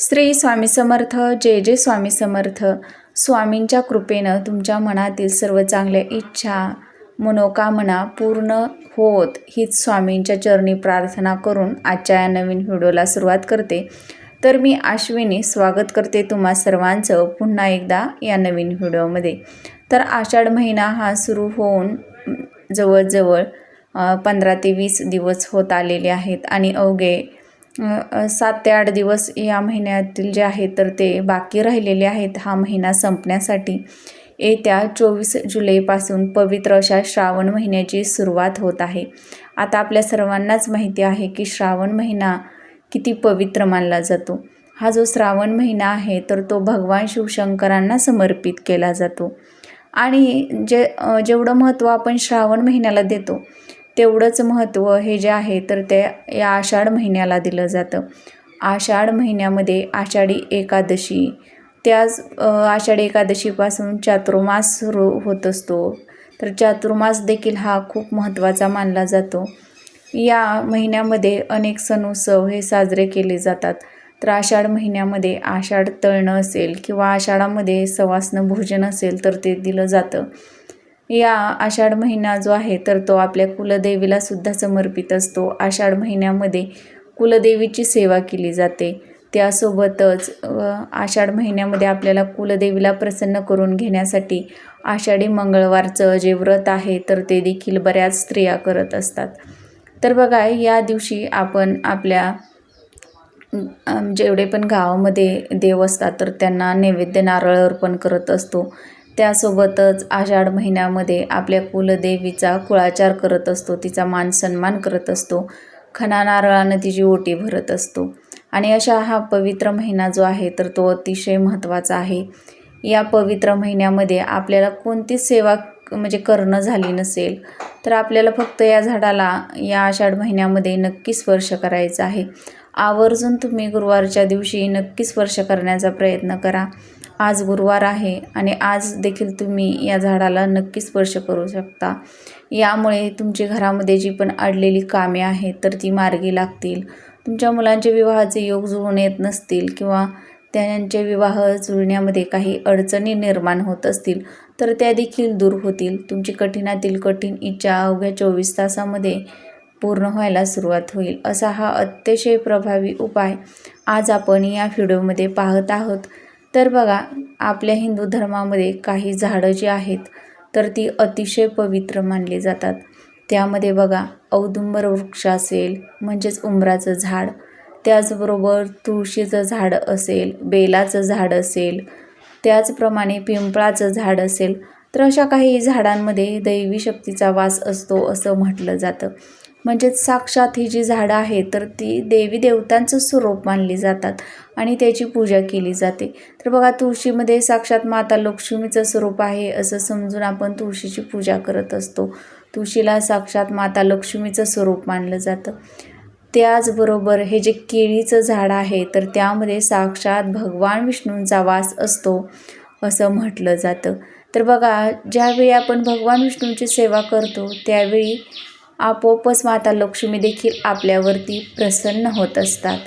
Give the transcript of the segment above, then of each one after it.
श्री स्वामी समर्थ जय जय स्वामी समर्थ. स्वामींच्या कृपेनं तुमच्या मनातील सर्व चांगल्या इच्छा मनोकामना पूर्ण होत हीच स्वामींच्या चरणी प्रार्थना करून आजच्या या नवीन व्हिडिओला सुरुवात करते. तर मी आश्विनी स्वागत करते तुम्हा सर्वांचं पुन्हा एकदा या नवीन व्हिडिओमध्ये. तर आषाढ महिना हा सुरू होऊन जवळजवळ पंधरा ते वीस दिवस होत आलेले आहेत आणि अवघे सात ते आठ दिवस या महिन्यातील जे आहे तर ते बाकी राहिलेले आहेत. हा महिना संपण्यासाठी येत्या चोवीस जुलैपासून पवित्र अशा श्रावण महिन्याची सुरुवात होत आहे. आता आपल्या सर्वांनाच माहिती आहे की श्रावण महिना किती पवित्र मानला जातो. हा जो श्रावण महिना आहे तर तो भगवान शिवशंकरांना समर्पित केला जातो. आणि जे जेवढं महत्त्व आपण श्रावण महिन्याला देतो तेवढंच महत्त्व हे जे आहे तर ते या आषाढ महिन्याला दिलं जातं. आषाढ महिन्यामध्ये आषाढी एकादशी त्याच आषाढी एकादशीपासून चातुर्मास सुरू होत असतो. तर चातुर्मास देखील हा खूप महत्त्वाचा मानला जातो. या महिन्यामध्ये अनेक सण उत्सव हे साजरे केले जातात. तर आषाढ महिन्यामध्ये आषाढ तळणं असेल किंवा आषाढामध्ये सवासनं भोजन असेल तर ते दिलं जातं. या आषाढ महिना जो आहे तर तो आपल्या कुलदेवीला सुद्धा समर्पित असतो. आषाढ महिन्यामध्ये कुलदेवीची सेवा केली जाते. त्यासोबतच आषाढ महिन्यामध्ये आपल्याला कुलदेवीला प्रसन्न करून घेण्यासाठी आषाढी मंगळवारचं जे व्रत आहे तर ते देखील बऱ्याच स्त्रिया करत असतात. तर बघा या दिवशी आपण आपल्या जेवढे पण गावामध्ये देव असतात तर त्यांना नैवेद्य नारळ अर्पण करत असतो. त्यासोबतच आषाढ महिन्यामध्ये आपल्या कुलदेवीचा कुळाचार करत असतो तिचा मान सन्मान करत असतो खना नारळानं तिची ओटी भरत असतो. आणि अशा हा पवित्र महिना जो आहे तर तो अतिशय महत्त्वाचा आहे. या पवित्र महिन्यामध्ये आपल्याला कोणतीच सेवा म्हणजे करणं झाली नसेल तर आपल्याला फक्त या झाडाला या आषाढ महिन्यामध्ये नक्की स्पर्श करायचा आहे. आवर्जून तुम्ही गुरुवारच्या दिवशी नक्की स्पर्श करण्याचा प्रयत्न करा. आज गुरुवार आहे आणि आज देखील तुम्ही या झाडाला नक्की स्पर्श करू शकता. यामुळे तुमची घरामध्ये जी पण अडलेली कामे आहेत तर ती मार्गी लागतील. तुमच्या मुलांचे विवाहाचे योग जुळून येत नसतील किंवा त्यांचे विवाह जुळण्यामध्ये काही अडचणी निर्माण होत असतील तर त्या देखील दूर होतील. तुमची कठीणातील कठीण इच्छा अवघ्या चोवीस तासामध्ये पूर्ण व्हायला सुरुवात होईल. असा हा अतिशय प्रभावी उपाय आज आपण या व्हिडिओमध्ये पाहत आहोत. तर बघा आपल्या हिंदू धर्मामध्ये काही झाडं जी आहेत तर ती अतिशय पवित्र मानली जातात. त्यामध्ये बघा औदुंबर वृक्ष असेल म्हणजेच उंबराचं झाड. त्याचबरोबर तुळशीचं झाड असेल बेलाचं झाड असेल त्याचप्रमाणे पिंपळाचं झाड असेल तर अशा काही झाडांमध्ये दैवी शक्तीचा वास असतो असं म्हटलं जातं. म्हणजेच साक्षात ही जी झाडं आहेत तर ती देवी देवतांचं स्वरूप मानली जातात आणि त्याची पूजा केली जाते. तर बघा तुळशीमध्ये साक्षात माता लक्ष्मीचं स्वरूप आहे असं समजून आपण तुळशीची पूजा करत असतो. तुळशीला साक्षात माता लक्ष्मीचं स्वरूप मानलं जातं. त्याचबरोबर हे जे केळीचं झाड आहे तर त्यामध्ये साक्षात भगवान विष्णूंचा वास असतो असं म्हटलं जातं. तर बघा ज्यावेळी आपण भगवान विष्णूंची सेवा करतो त्यावेळी आपोआपच माता लक्ष्मी देखील आपल्यावरती प्रसन्न होत असतात.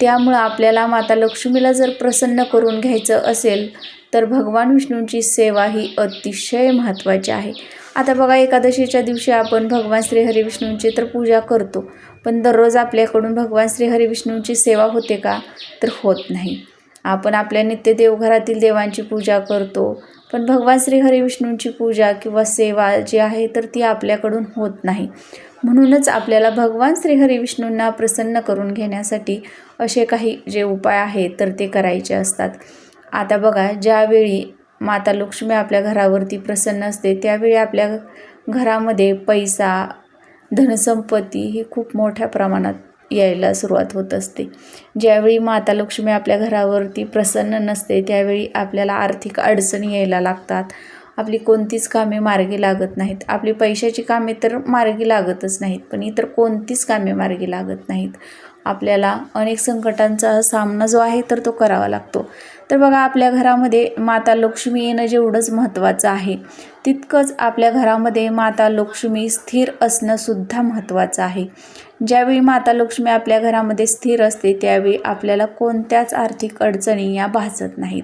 त्यामुळं आपल्याला माता लक्ष्मीला जर प्रसन्न करून घ्यायचं असेल तर भगवान विष्णूंची सेवा ही अतिशय महत्त्वाची आहे. आता बघा एकादशीच्या दिवशी आपण भगवान श्री हरिविष्णूंची तर पूजा करतो पण दररोज आपल्याकडून भगवान श्री हरिविष्णूंची सेवा होते का? तर होत नाही. आपण आपल्या नित्य देवघरातील देवांची पूजा करतो पण भगवान श्री हरिविष्णूंची पूजा किंवा सेवा जी आहे तर ती आपल्याकडून होत नाही. म्हणूनच आपल्याला भगवान श्री हरिविष्णूंना प्रसन्न करून घेण्यासाठी असे काही जे उपाय आहेत तर ते करायचे असतात. आता बघा ज्यावेळी माता लक्ष्मी आपल्या घरावरती प्रसन्न असते त्यावेळी आपल्या घरामध्ये पैसा धनसंपत्ती ही खूप मोठ्या प्रमाणात यायला सुरुवात होत असते. ज्यावेळी माता लक्ष्मी आपल्या घरावरती प्रसन्न नसते त्यावेळी आपल्याला आर्थिक अडचणी यायला लागतात. आपली कोणतीच कामे मार्गी लागत नाहीत. आपली पैशाची कामे तर मार्गी लागतच नाहीत पण इतर कोणतीच कामे मार्गी लागत नाहीत. आपल्याला अनेक संकटांचा सामना जो आहे तर तो करावा लागतो. तर बघा आपल्या घरामध्ये माता लक्ष्मी येणं जेवढंच महत्त्वाचं आहे तितकंच आपल्या घरामध्ये माता लक्ष्मी स्थिर असणंसुद्धा महत्त्वाचं आहे. ज्यावेळी माता लक्ष्मी आपल्या घरामध्ये स्थिर असते त्यावेळी आपल्याला कोणत्याच आर्थिक अडचणी या भासत नाहीत.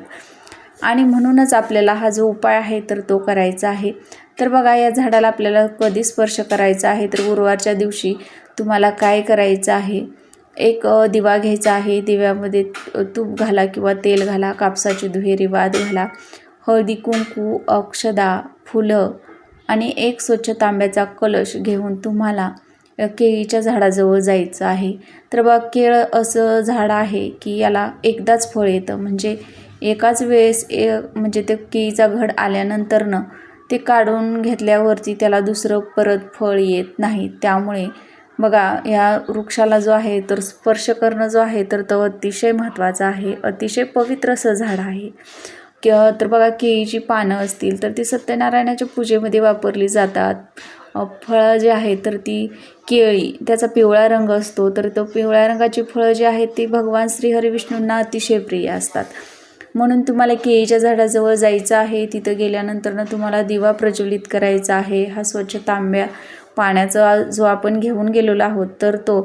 आणि म्हणूनच आपल्याला हा जो उपाय आहे तर तो करायचा आहे. तर बघा या झाडाला आपल्याला कधी स्पर्श करायचा आहे? तर गुरुवारच्या दिवशी तुम्हाला काय करायचं आहे? एक दिवा घ्यायचा आहे. दिव्यामध्ये तूप घाला किंवा तेल घाला कापसाची दुहेरी वाद घाला. हळदी कुंकू अक्षदा फुलं आणि एक स्वच्छ तांब्याचा कलश घेऊन तुम्हाला केळीच्या झाडाजवळ जायचं आहे. तर बा केळ असं झाड आहे की याला एकदाच फळ येतं. म्हणजे एकाच वेळेस ए म्हणजे ते केळीचा घड आल्यानंतरनं ते काढून घेतल्यावरती त्याला दुसरं परत फळ येत नाही. त्यामुळे बघा ह्या वृक्षाला जो आहे तर स्पर्श करणं जो आहे तर तो अतिशय महत्त्वाचा आहे. अतिशय पवित्र असं झाड आहे. किंवा तर बघा केळीची पानं असतील तर ती सत्यनारायणाच्या पूजेमध्ये वापरली जातात. फळं जे आहेत तर ती केळी त्याचा पिवळा रंग असतो तर तो पिवळ्या रंगाची फळं जी आहेत ती भगवान श्रीहरिविष्णूंना अतिशय प्रिय असतात. म्हणून तुम्हाला केळीच्या झाडाजवळ जायचं आहे. तिथं गेल्यानंतरनं तुम्हाला दिवा प्रज्वलित करायचा आहे. हा स्वच्छ तांब्या पाण्याचा जो आपण घेऊन गेलेलो आहोत तर तो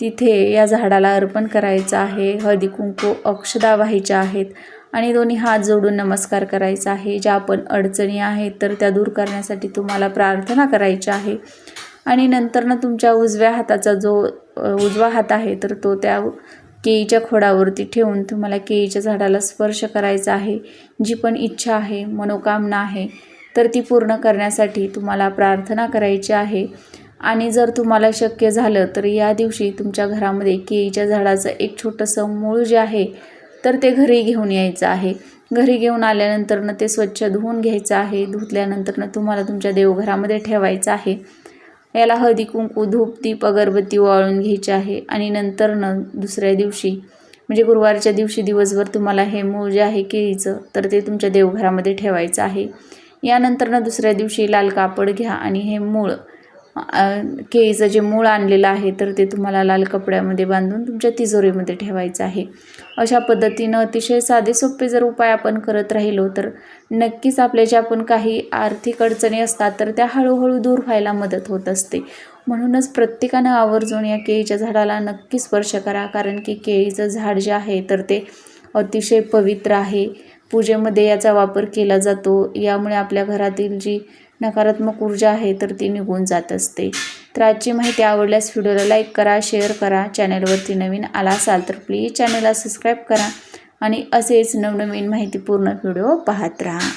तिथे या झाडाला अर्पण करायचा आहे. हळदी कुंकू अक्षदा व्हायच्या आहेत आणि दोन्ही हात जोडून नमस्कार करायचा आहे. ज्या आपण अडचणी आहेत तर त्या दूर करण्यासाठी तुम्हाला प्रार्थना करायची आहे. आणि नंतरनं तुमच्या उजव्या हाताचा जो उजवा हात आहे तर तो त्या केळीच्या खोडावरती ठेवून तुम्हाला केळीच्या झाडाला स्पर्श करायचा आहे. जी पण इच्छा आहे मनोकामना आहे तर ती पूर्ण करण्यासाठी तुम्हाला प्रार्थना करायची आहे. आणि जर तुम्हाला शक्य झालं तर या दिवशी तुमच्या घरामध्ये केळीच्या झाडाचं एक छोटंसं मूळ जे आहे तर ते घरी घेऊन यायचं आहे. घरी घेऊन आल्यानंतरनं ते स्वच्छ धुवून घ्यायचं आहे. धुतल्यानंतरनं तुम्हाला तुमच्या देवघरामध्ये ठेवायचं आहे. याला हळदी कुंकू धूप दीप अगरबत्ती वाळून घ्यायची आहे. आणि नंतरनं दुसऱ्या दिवशी म्हणजे गुरुवारच्या दिवशी दिवसभर तुम्हाला हे मूळ जे आहे केळीचं तर ते तुमच्या देवघरामध्ये ठेवायचं आहे. यानंतरनं दुसऱ्या दिवशी लाल कापड घ्या आणि हे मूळ केळीचं जे मूळ आणलेलं आहे तर ते तुम्हाला लाल कपड्यामध्ये बांधून तुमच्या तिजोरीमध्ये ठेवायचं आहे. अशा पद्धतीनं अतिशय साधे सोपे जर उपाय आपण करत राहिलो तर नक्कीच आपल्या ज्या पण काही आर्थिक अडचणी असतात तर त्या हळूहळू दूर व्हायला मदत होत असते. म्हणूनच प्रत्येकानं आवर्जून या केळीच्या झाडाला नक्की स्पर्श करा कारण की केळीचं झाड जे आहे तर ते अतिशय पवित्र आहे. पूजेमध्ये याचा वापर केला जातो. यामुळे आपल्या घरातील जी नकारात्मक ऊर्जा आहे तर ती निघून जात असते. तर आजची माहिती आवडल्यास व्हिडिओला लाईक करा शेअर करा. चॅनलवरती नवीन आला असाल तर प्लीज चॅनलला सबस्क्राईब करा आणि असेच नवनवीन माहितीपूर्ण व्हिडिओ पाहत राहा.